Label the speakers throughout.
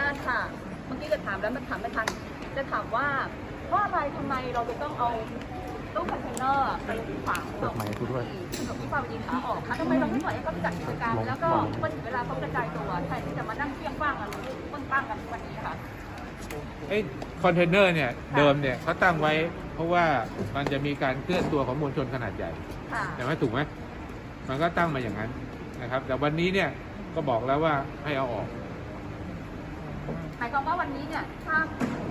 Speaker 1: ญาตค่ะ เมื่อกี้จะถามแล้วมันถามไม่ทัน จะถามว่าเพราะอะไรทำไมเราจะต้องเอาตู้คอนเทนเนอร์ไปฝัง
Speaker 2: เปิดไมค์กูด้วย
Speaker 1: ถนนที่ฟาวดีขาออกคะทำไมเราไม่ปล่อยให้เขาจัดกิจกรรมแล้วก็เมื่อถึงเวลาเขากระจายตัวแทนที่จะมานั่งเที่ยงบ้างกันปึ้งปั้งกันวันนี้ค่ะ
Speaker 3: ไอ้คอนเทนเนอร์เนี่ยเดิมเนี่ยเขาตั้งไว้ เพราะว่ามันจะมีการเคลื่อนตัวของมวลชนขนาดใหญ่
Speaker 1: ค่ะ
Speaker 3: ใช่ไหมถูกไหมมันก็ตั้งมาอย่างนั้นนะครับ แต่วันนี้เนี่ยก็บอกแล้วว่าให้เอาออก
Speaker 1: หมายความว่าวันนี้เนี่ยถ้า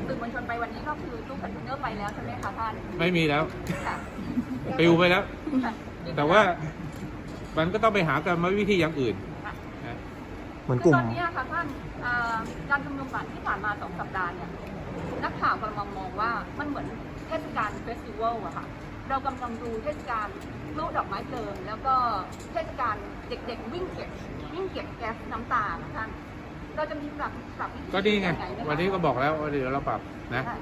Speaker 1: สื่อมวลชนไปวันนี้ก็คือตู้คอนเทนเนอร์ไปแล้วใช่ไหมคะท่าน
Speaker 3: ไม่มีแล้ว
Speaker 1: ค่ะ
Speaker 3: ปิวไปแล้ว
Speaker 1: ค่ะ
Speaker 3: แต่ว่ามันก็ต้องไปหากรรมวิธีอย่างอื่น
Speaker 1: ค่ะ
Speaker 3: นะ
Speaker 2: เหมือนกลุ่ม
Speaker 1: ตอนนี้ค่ะท่านเอ่อการชุมนุมบัตรที่ผ่านมาสองสัปดาห์เนี่ยนักข่าวกำลังมองว่ามันเหมือนเทศกาลเฟสติวัลอะค่ะเรากำลังดูเทศกาลพลุดอกไม้เพลิงแล้วก็เทศกาลเด็กๆวิ่งเก็บวิ่งเก็บแก๊สน้ำตาค่ะท่าน เราจะมีปรับปรับวิธี
Speaker 3: ก็ดีไง
Speaker 1: ยัหมคะ
Speaker 3: วันนี้ก็บอกแล้วว่าเดี๋ยวเราปรับนะ
Speaker 1: ค่ะ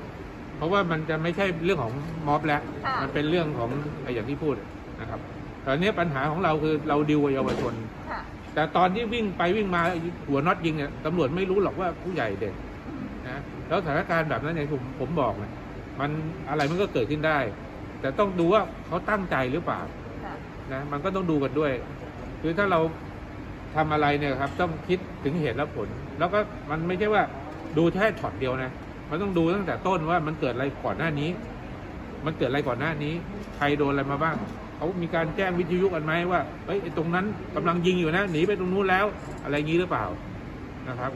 Speaker 3: เพราะว่ามันจะไม่ใช่เรื่องของม็อบแล้ว
Speaker 1: ค่ะ
Speaker 3: มันเป็นเรื่องของไอ้อย่างที่พูดนะครับตอนนี้ปัญหาของเราคือเราดิวกับเยาวชน
Speaker 1: ค่ะ
Speaker 3: แต่ตอนที่วิ่งไปวิ่งมาหัวน็อตยิงเนี่ยตำรวจไม่รู้หรอกว่าผู้ใหญ่เด็กนะแล้วสถานการณ์แบบนั้นอย่างที่ผมผมบอกนะมันอะไรมันก็เกิดขึ้นได้ แต่ต้องดูว่าเขาตั้งใจหรือเปล่า
Speaker 1: ค่ะ
Speaker 3: นะมันก็ต้องดูกันด้วย คือถ้าเรา ทำอะไรเนี่ยครับต้องคิดถึงเหตุและผล แล้วก็มันไม่ใช่ว่าดูแค่ช็อตเดียวนะ มันต้องดูตั้งแต่ต้นว่ามันเกิดอะไรก่อนหน้านี้ มันเกิดอะไรก่อนหน้านี้ ใครโดนอะไรมาบ้างเขามีการแจ้งวิทยุกันไหมว่าเฮ้ยไอ้ตรงนั้นกำลังยิงอยู่นะหนีไปตรงนู้นแล้ว อะไรอย่างนี้หรือเปล่านะครับ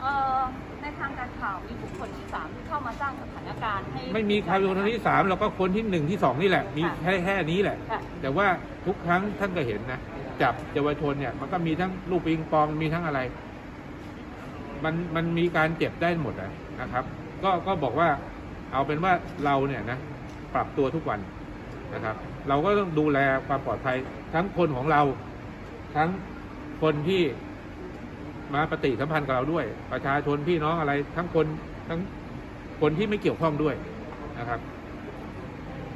Speaker 1: เอ่อในทางการข่าวมีบุคคลที่สามที่เข้ามาสร้างสถานการณ์ให้
Speaker 3: ไม่มีใครเป็นคนที่สามเราก็คนที่หนึ่งที่สองนี่แหละ มีแค่แค่นี้แหละ
Speaker 1: ค่ะ
Speaker 3: แต่ว่าทุกครั้งท่านก็เห็นนะ จับเยาวชนเนี่ย มันก็มีทั้งลูกปิงปองมีทั้งอะไร มันมันมีการเจ็บได้หมดนะนะครับ ก็ก็บอกว่าเอาเป็นว่าเราเนี่ยนะปรับตัวทุกวันนะครับ เราก็ต้องดูแลความปลอดภัยทั้งคนของเรา ทั้งคนที่มาปฏิสัมพันธ์กับเราด้วย ประชาชนพี่น้องอะไร ทั้งคนทั้งคนที่ไม่เกี่ยวข้องด้วยนะครับ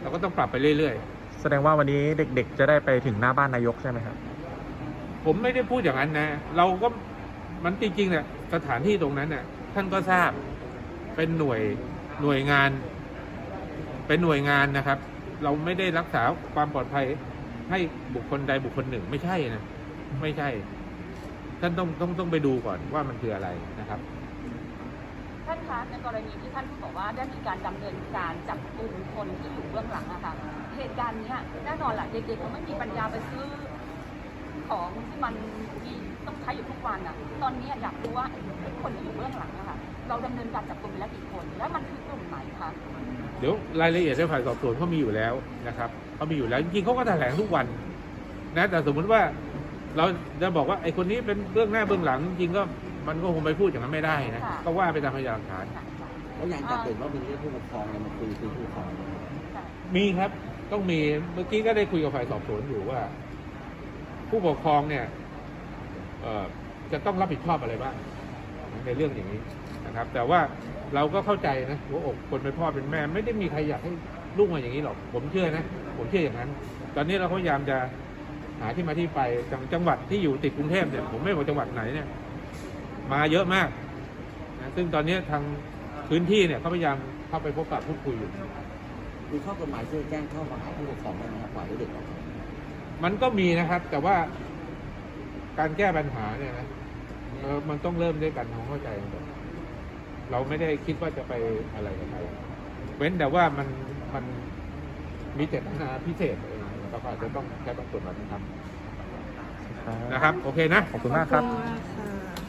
Speaker 3: เราก็ต้องปรับไปเรื่อยๆ
Speaker 2: แสดงว่าวันนี้เด็กๆ จะได้ไปถึงหน้าบ้านนายกใช่ไหมครับ
Speaker 3: ผมไม่ได้พูดอย่างนั้นนะ เราก็มันจริงๆเนี่ยสถานที่ตรงนั้นเนี่ยท่านก็ทราบเป็นหน่วยหน่วยงาน เป็นหน่วยงานนะครับ เราไม่ได้รักษาความปลอดภัยให้บุคคลใดบุคคลหนึ่งไม่ใช่นะไม่ใช่ ท่านต้องต้องต้องไปดูก่อนว่ามันคืออะไรนะครับ
Speaker 1: ท่านคะในกรณีที่ท่านบอกว่าได้มีการดำเนินการจับกลุ่มคนที่อยู่เบื้องหลังอะค่ะเหตุการณ์เนี้ยแน่นอนแหละเด็กๆเขาไม่มีปัญญาไปซื้อ ของที่มันมีต้องใช้อยู่ทุกวันอะตอนนี้อยากรู้ว่าไอ้คนที่อยู่เบื้องหลังอะค่ะเราดำเนินการจับกลุ่มไปแล้วกี่คน และมันคือกลุ่มไหนคะ
Speaker 3: เดี๋ยวรายละเอียดในฝ่ายสอบสวนเขามีอยู่แล้วนะครับเขามีอยู่แล้วจริงๆเขาก็แถลงทุกวันนะแต่สมมุติว่าเราจะบอกว่าไอ้คนนี้เป็นเบื้องหน้าเบื้องหลังจริงๆก็มันก็คงไปพูดอย่างนั้นไม่ได้นะก็ว่าไปตามพยานหลักฐาน
Speaker 1: ค่ะ
Speaker 4: แล้วอย่างจากเห็นว่ามีเรื่องผู้ปกครองเนี่ยมาคุยคุยผู้ปกครองเนี่ย
Speaker 1: ค่ะ
Speaker 3: มีครับต้องมีเมื่อกี้ก็ได้คุยกับฝ่ายสอบสวนอยู่ว่า ผู้ปกครองเนี่ยเอ่อจะต้องรับผิดชอบอะไรบ้างในเรื่องอย่างนี้นะครับ แต่ว่าเราก็เข้าใจนะหัวอกคนเป็นพ่อเป็นแม่ ไม่ได้มีใครอยากให้ลูกมาอย่างนี้หรอก ผมเชื่อนะ ผมเชื่ออย่างนั้น ตอนนี้เราก็พยายามจะหาที่มาที่ไปจังจังหวัดที่อยู่ติดกรุงเทพเนี่ยผมไม่บอกจังหวัดไหนเนี่ย มาเยอะมากนะซึ่งตอนนี้ทางพื้นที่เนี่ยเขาพยายามเข้าไปพบปะพูดคุยอยู่
Speaker 4: มีข้อกฎหมายช่วยแจ้งเข้ามาหาผู้ปกครองได้ไหมครับปล่อยเด็กออก
Speaker 3: มันก็มีนะครับ แต่ว่าการแก้ปัญหาเนี่ยนะเออมันต้องเริ่มด้วยกันทำความเข้าใจกันก่อนเราไม่ได้คิดว่าจะไปอะไรกับใครเว้นแต่ว่ามันมันมีเจตนาพิเศษเองเราก็อาจจะต้องใช้บางส่วนมาทำนะครับ โอเคนะ
Speaker 2: ขอบคุณมากครับ
Speaker 5: ขอบคุณมากค่ะ